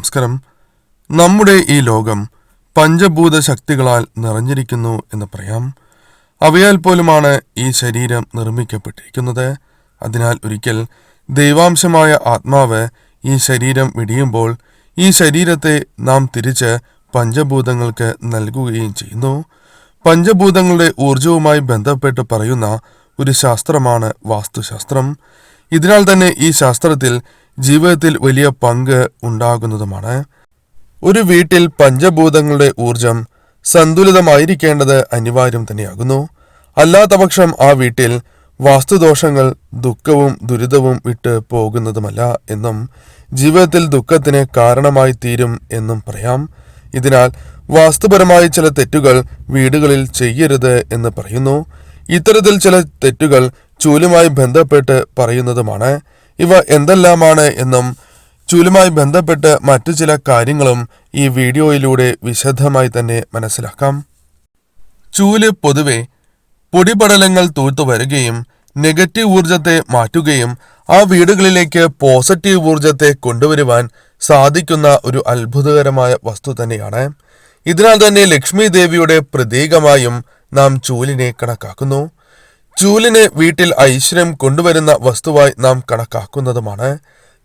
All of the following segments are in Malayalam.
നമസ്കാരം. നമ്മുടെ ഈ ലോകം പഞ്ചഭൂത ശക്തികളാൽ നിറഞ്ഞിരിക്കുന്നു എന്ന് പറയാം. അവയാൽ പോലുമാണ് ഈ ശരീരം നിർമ്മിക്കപ്പെട്ടിരിക്കുന്നത്. അതിനാൽ ഒരിക്കൽ ദൈവാംശമായ ആത്മാവ് ഈ ശരീരം വെടിയുമ്പോൾ ഈ ശരീരത്തെ നാം തിരിച്ച് പഞ്ചഭൂതങ്ങൾക്ക് നൽകുകയും ചെയ്യുന്നു. പഞ്ചഭൂതങ്ങളുടെ ഊർജവുമായി ബന്ധപ്പെട്ട് പറയുന്ന ഒരു ശാസ്ത്രമാണ് വാസ്തുശാസ്ത്രം. ഇതിനാൽ തന്നെ ഈ ശാസ്ത്രത്തിൽ ജീവിതത്തിൽ വലിയ പങ്ക് ഉണ്ടാകുന്നതുമാണ്. ഒരു വീട്ടിൽ പഞ്ചഭൂതങ്ങളുടെ ഊർജം സന്തുലിതമായിരിക്കേണ്ടത് അനിവാര്യം തന്നെയാകുന്നു. അല്ലാത്തപക്ഷം ആ വീട്ടിൽ വാസ്തുദോഷങ്ങൾ ദുഃഖവും ദുരിതവും വിട്ട് പോകുന്നതുമല്ല എന്നും ജീവിതത്തിൽ ദുഃഖത്തിന് കാരണമായി തീരും എന്നും പറയാം. ഇതിനാൽ വാസ്തുപരമായ ചില തെറ്റുകൾ വീടുകളിൽ ചെയ്യരുത് എന്ന് പറയുന്നു. ഇത്തരത്തിൽ ചില തെറ്റുകൾ ചൂലുമായി ബന്ധപ്പെട്ട് പറയുന്നതുമാണ്. ഇവ എന്തെല്ലാമാണ് എന്നും ചൂലുമായി ബന്ധപ്പെട്ട് മറ്റു ചില കാര്യങ്ങളും ഈ വീഡിയോയിലൂടെ വിശദമായി തന്നെ മനസ്സിലാക്കാം. ചൂൽ പൊതുവെ പൊടിപടലങ്ങൾ തൂത്തു വരികയും നെഗറ്റീവ് ഊർജത്തെ മാറ്റുകയും ആ വീടുകളിലേക്ക് പോസിറ്റീവ് ഊർജത്തെ കൊണ്ടുവരുവാൻ സാധിക്കുന്ന ഒരു അത്ഭുതകരമായ വസ്തു തന്നെയാണ്. ഇതിനാൽ തന്നെ ലക്ഷ്മി ദേവിയുടെ പ്രതീകമായും നാം ചൂലിനെ കണക്കാക്കുന്നു. ചൂലിനെ വീട്ടിൽ ഐശ്വര്യം കൊണ്ടുവരുന്ന വസ്തുവായി നാം കണക്കാക്കുന്നതുമാണ്.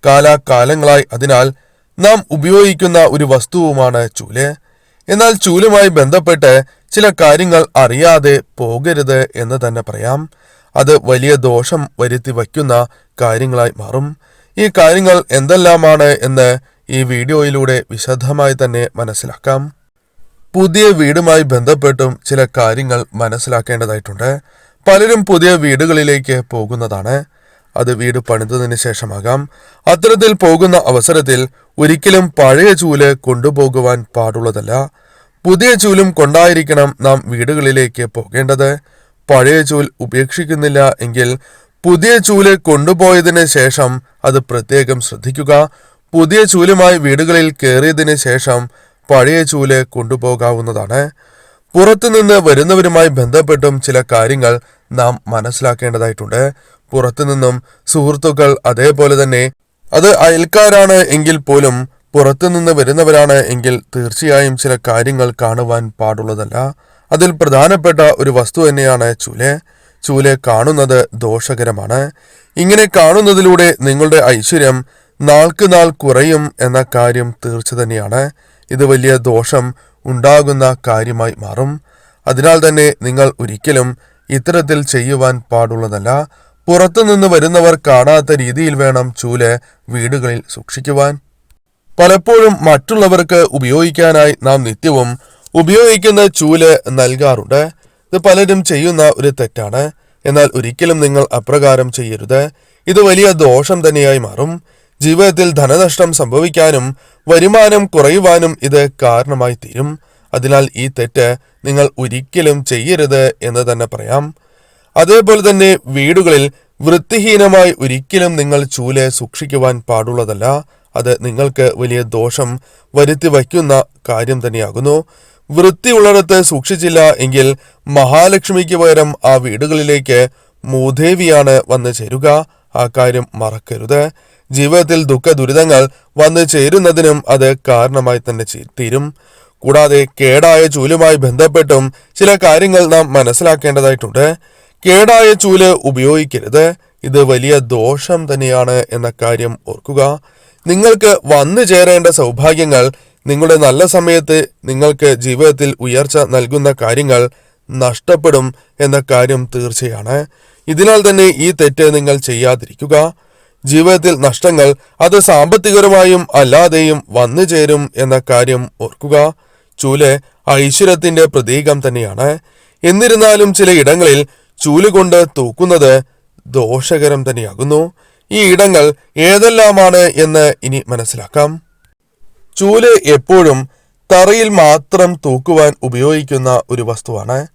കാലാകാലങ്ങളായി അതിനാൽ നാം ഉപയോഗിക്കുന്ന ഒരു വസ്തുവുമാണ് ചൂൽ. എന്നാൽ ചൂലുമായി ബന്ധപ്പെട്ട് ചില കാര്യങ്ങൾ അറിയാതെ പോകരുത് എന്ന് തന്നെ പറയാം. അത് വലിയ ദോഷം വരുത്തി വയ്ക്കുന്ന കാര്യങ്ങളായി മാറും. ഈ കാര്യങ്ങൾ എന്തെല്ലാമാണ് എന്ന് ഈ വീഡിയോയിലൂടെ വിശദമായി തന്നെ മനസ്സിലാക്കാം. പുതിയ വീടുമായി ബന്ധപ്പെട്ടും ചില കാര്യങ്ങൾ മനസ്സിലാക്കേണ്ടതായിട്ടുണ്ട്. പലരും പുതിയ വീടുകളിലേക്ക് പോകുന്നതാണ്. അത് വീട് പണിതതിന് ശേഷമാകാം. അത്തരത്തിൽ പോകുന്ന അവസരത്തിൽ ഒരിക്കലും പഴയ ചൂൽ കൊണ്ടുപോകുവാൻ പാടുള്ളതല്ല. പുതിയ ചൂലും കൊണ്ടായിരിക്കണം നാം വീടുകളിലേക്ക് പോകേണ്ടത്. പഴയ ചൂൽ ഉപേക്ഷിക്കുന്നില്ല എങ്കിൽ പുതിയ ചൂൽ കൊണ്ടുപോയതിന് ശേഷം അത് പ്രത്യേകം ശ്രദ്ധിക്കുക. പുതിയ ചൂലുമായി വീടുകളിൽ കയറിയതിന് ശേഷം പഴയ ചൂൽ കൊണ്ടുപോകാവുന്നതാണ്. പുറത്തുനിന്ന് വരുന്നവരുമായി ബന്ധപ്പെട്ടും ചില കാര്യങ്ങൾ നാം മനസ്സിലാക്കേണ്ടതായിട്ടുണ്ട്. പുറത്തുനിന്നും സുഹൃത്തുക്കൾ അതേപോലെ തന്നെ അത് അയൽക്കാരാണ് എങ്കിൽ പോലും പുറത്തുനിന്ന് വരുന്നവരാണ് എങ്കിൽ തീർച്ചയായും ചില കാര്യങ്ങൾ കാണുവാൻ പാടുള്ളതല്ല. അതിൽ പ്രധാനപ്പെട്ട ഒരു വസ്തു തന്നെയാണ് ചൂൽ. ചൂൽ കാണുന്നത് ദോഷകരമാണ്. ഇങ്ങനെ കാണുന്നതിലൂടെ നിങ്ങളുടെ ഐശ്വര്യം നാൾക്ക് നാൾ കുറയും എന്ന കാര്യം തീർച്ച തന്നെയാണ്. ഇത് വലിയ ദോഷം ഉണ്ടാകുന്ന കാര്യമായി മാറും. അതിനാൽ തന്നെ നിങ്ങൾ ഒരിക്കലും ഇത്തരത്തിൽ ചെയ്യുവാൻ പാടുള്ളതല്ല. പുറത്തുനിന്ന് വരുന്നവർ കാണാത്ത രീതിയിൽ വേണം ചൂൽ വീടുകളിൽ സൂക്ഷിക്കുവാൻ. പലപ്പോഴും മറ്റുള്ളവർക്ക് ഉപയോഗിക്കാനായി നാം നിത്യവും ഉപയോഗിക്കുന്ന ചൂൽ നൽകാറുണ്ട്. ഇത് പലരും ചെയ്യുന്ന ഒരു തെറ്റാണ്. എന്നാൽ ഒരിക്കലും നിങ്ങൾ അപ്രകാരം ചെയ്യരുത്. ഇത് വലിയ ദോഷം തന്നെയായി മാറും. ജീവിതത്തിൽ ധനനഷ്ടം സംഭവിക്കാനും വരുമാനം കുറയുവാനും ഇത് കാരണമായി തീരും. അതിനാൽ ഈ തെറ്റ് നിങ്ങൾ ഒരിക്കലും ചെയ്യരുത് എന്ന് തന്നെ പറയാം. അതേപോലെ തന്നെ വീടുകളിൽ വൃത്തിഹീനമായി ഒരിക്കലും നിങ്ങൾ ചൂൽ സൂക്ഷിക്കുവാൻ പാടുള്ളതല്ല. അത് നിങ്ങൾക്ക് വലിയ ദോഷം വരുത്തി വയ്ക്കുന്ന കാര്യം തന്നെയാകുന്നു. വൃത്തിയുള്ളിടത്ത് സൂക്ഷിച്ചില്ല എങ്കിൽ മഹാലക്ഷ്മിക്ക് പകരം ആ വീടുകളിലേക്ക് മൂദേവിയാണ് വന്നു ചേരുക. ആ കാര്യം മറക്കരുത്. ജീവിതത്തിൽ ദുഃഖ ദുരിതങ്ങൾ വന്നു ചേരുന്നതിനും അത് കാരണമായി തന്നെ തീരും. കൂടാതെ കേടായ ചൂലുമായി ബന്ധപ്പെട്ടും ചില കാര്യങ്ങൾ നാം മനസ്സിലാക്കേണ്ടതായിട്ടുണ്ട്. കേടായ ചൂൽ ഉപയോഗിക്കരുത്. ഇത് വലിയ ദോഷം തന്നെയാണ് എന്ന കാര്യം ഓർക്കുക. നിങ്ങൾക്ക് വന്നു ചേരേണ്ട സൗഭാഗ്യങ്ങൾ നിങ്ങളുടെ നല്ല സമയത്ത് നിങ്ങൾക്ക് ജീവിതത്തിൽ ഉയർച്ച നൽകുന്ന കാര്യങ്ങൾ നഷ്ടപ്പെടും എന്ന കാര്യം തീർച്ചയാണ്. ഇതിനാൽ തന്നെ ഈ തെറ്റ് നിങ്ങൾ ചെയ്യാതിരിക്കുക. ജീവിതത്തിൽ നഷ്ടങ്ങൾ അത് സാമ്പത്തികപരമായും അല്ലാതെയും വന്നു ചേരും എന്ന കാര്യം ഓർക്കുക. ചൂൽ ഐശ്വര്യത്തിന്റെ പ്രതീകം തന്നെയാണ്. എന്നിരുന്നാലും ചില ഇടങ്ങളിൽ ചൂൽ കൊണ്ട് തൂക്കുന്നത് ദോഷകരം തന്നെയാകുന്നു. ഈ ഇടങ്ങൾ ഏതെല്ലാമാണ് എന്ന് ഇനി മനസ്സിലാക്കാം. ചൂൽ എപ്പോഴും തറയിൽ മാത്രം തൂക്കുവാൻ ഉപയോഗിക്കുന്ന ഒരു വസ്തുവാണ്.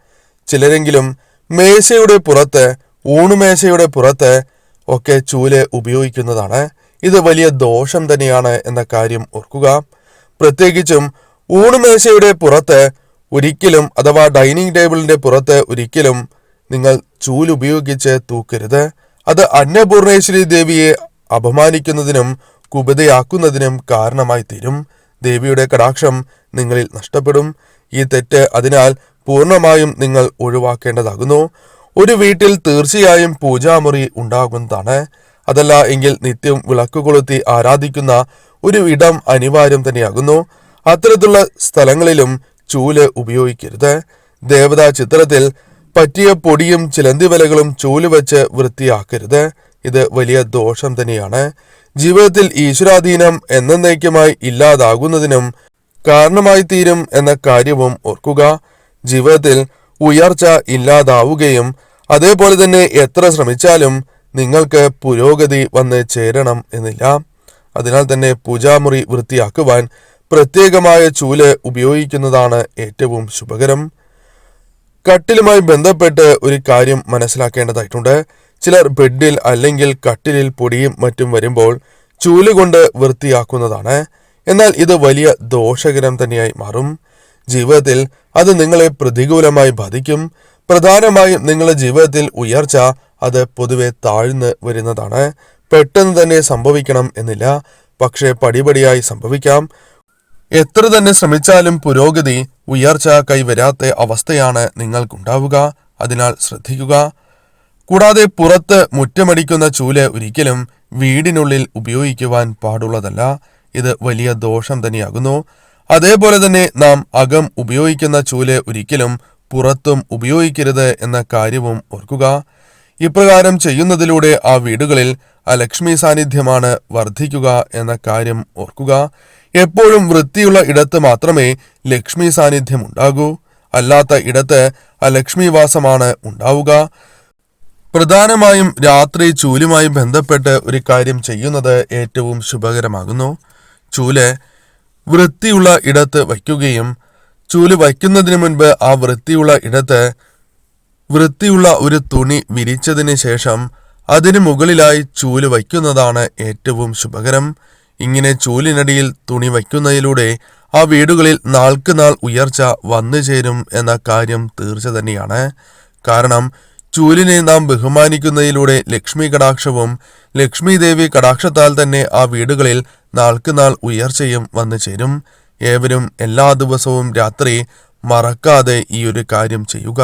ചിലരെങ്കിലും മേശയുടെ പുറത്ത് ഊണുമേശയുടെ പുറത്ത് ഒക്കെ ചൂൽ ഉപയോഗിക്കുന്നതാണ്. ഇത് വലിയ ദോഷം തന്നെയാണ് എന്ന കാര്യം ഓർക്കുക. പ്രത്യേകിച്ചും ഊണുമേശയുടെ പുറത്ത് ഒരിക്കലും അഥവാ ഡൈനിങ് ടേബിളിന്റെ പുറത്ത് ഒരിക്കലും നിങ്ങൾ ചൂൽ ഉപയോഗിച്ച് തൂക്കരുത്. അത് അന്നപൂർണേശ്വരി ദേവിയെ അപമാനിക്കുന്നതിനും കുപിതയാക്കുന്നതിനും കാരണമായി തീരും. ദേവിയുടെ കടാക്ഷം നിങ്ങളിൽ നഷ്ടപ്പെടും. ഈ തെറ്റ് അതിനാൽ പൂർണമായും നിങ്ങൾ ഒഴിവാക്കേണ്ടതാകുന്നു. ഒരു വീട്ടിൽ തീർച്ചയായും പൂജാമുറി ഉണ്ടാകുന്നതാണ്. അതല്ല എങ്കിൽ നിത്യം വിളക്ക് കൊളുത്തി ആരാധിക്കുന്ന ഒരു ഇടം അനിവാര്യം തന്നെയാകുന്നു. അത്തരത്തിലുള്ള സ്ഥലങ്ങളിലും ചൂൽ ഉപയോഗിക്കരുത്. ദേവതാ ചിത്രത്തിൽ പറ്റിയ പൊടിയും ചിലന്തി ചിലന്തിവലകളും ചൂൽ വെച്ച് വൃത്തിയാക്കരുത്. ഇത് വലിയ ദോഷം തന്നെയാണ്. ജീവിതത്തിൽ ഈശ്വരാധീനം എന്നേക്കുമായി ഇല്ലാതാകുന്നതിനും കാരണമായി തീരും എന്ന കാര്യവും ഓർക്കുക. ജീവിതത്തിൽ ഉയർച്ച ഇല്ലാതാവുകയും അതേപോലെ തന്നെ എത്ര ശ്രമിച്ചാലും നിങ്ങൾക്ക് പുരോഗതി വന്ന് ചേരണം എന്നില്ല. അതിനാൽ തന്നെ പൂജാമുറി വൃത്തിയാക്കുവാൻ പ്രത്യേകമായ ചൂൽ ഉപയോഗിക്കുന്നതാണ് ഏറ്റവും ശുഭകരം. കട്ടിലുമായി ബന്ധപ്പെട്ട് ഒരു കാര്യം മനസ്സിലാക്കേണ്ടതായിട്ടുണ്ട്. ചിലർ ബെഡിൽ അല്ലെങ്കിൽ കട്ടിലിൽ പൊടിയും മറ്റും വരുമ്പോൾ ചൂൽ കൊണ്ട് വൃത്തിയാക്കുന്നതാണ്. എന്നാൽ ഇത് വലിയ ദോഷകരം തന്നെയായി മാറും. ജീവിതത്തിൽ അത് നിങ്ങളെ പ്രതികൂലമായി ബാധിക്കും. പ്രധാനമായും നിങ്ങളുടെ ജീവിതത്തിൽ ഉയർച്ച അത് പൊതുവെ താഴ്ന്നു വരുന്നതാണ്. പെട്ടെന്ന് തന്നെ സംഭവിക്കണം എന്നില്ല. പക്ഷേ പടിപടിയായി സംഭവിക്കാം. എത്ര തന്നെ ശ്രമിച്ചാലും പുരോഗതി ഉയർച്ച കൈവരാത്ത അവസ്ഥയാണ് നിങ്ങൾക്കുണ്ടാവുക. അതിനാൽ ശ്രദ്ധിക്കുക. കൂടാതെ പുറത്ത് മുറ്റമടിക്കുന്ന ചൂൽ ഒരിക്കലും വീടിനുള്ളിൽ ഉപയോഗിക്കുവാൻ പാടുള്ളതല്ല. ഇത് വലിയ ദോഷം തന്നെയാകുന്നു. അതേപോലെ തന്നെ നാം അകം ഉപയോഗിക്കുന്ന ചൂൽ ഒരിക്കലും പുറത്തും ഉപയോഗിക്കരുത് എന്ന കാര്യവും ഓർക്കുക. ഇപ്രകാരം ചെയ്യുന്നതിലൂടെ ആ വീടുകളിൽ ആ സാന്നിധ്യമാണ് വർദ്ധിക്കുക എന്ന കാര്യം ഓർക്കുക. എപ്പോഴും വൃത്തിയുള്ള ഇടത്ത് മാത്രമേ ലക്ഷ്മി സാന്നിധ്യം ഉണ്ടാകൂ. അല്ലാത്ത ഇടത്ത് അലക്ഷ്മിവാസമാണ് ഉണ്ടാവുക. പ്രധാനമായും രാത്രി ചൂലുമായി ബന്ധപ്പെട്ട് ഒരു കാര്യം ചെയ്യുന്നത് ഏറ്റവും ശുഭകരമാകുന്നു. ചൂൽ വൃത്തിയുള്ള ഇടത്ത് വയ്ക്കുകയും ചൂൽ വയ്ക്കുന്നതിന് മുൻപ് ആ വൃത്തിയുള്ള ഇടത്ത് വൃത്തിയുള്ള ഒരു തുണി വിരിച്ചതിന് ശേഷം അതിനു മുകളിലായി ചൂൽ വയ്ക്കുന്നതാണ് ഏറ്റവും ശുഭകരം. ഇങ്ങനെ ചൂലിനടിയിൽ തുണി വയ്ക്കുന്നതിലൂടെ ആ വീടുകളിൽ നാൾക്ക് നാൾ ഉയർച്ച വന്നു ചേരും എന്ന കാര്യം തീർച്ച തന്നെയാണ്. കാരണം ചൂലിനെ നാം ബഹുമാനിക്കുന്നതിലൂടെ ലക്ഷ്മി കടാക്ഷവും ലക്ഷ്മി ദേവി കടാക്ഷത്താൽ തന്നെ ആ വീടുകളിൽ നാൾക്ക് നാൾ ഉയർച്ചയും വന്നു ചേരും. ഏവരും എല്ലാ ദിവസവും രാത്രി മറക്കാതെ ഈ ഒരു കാര്യം ചെയ്യുക.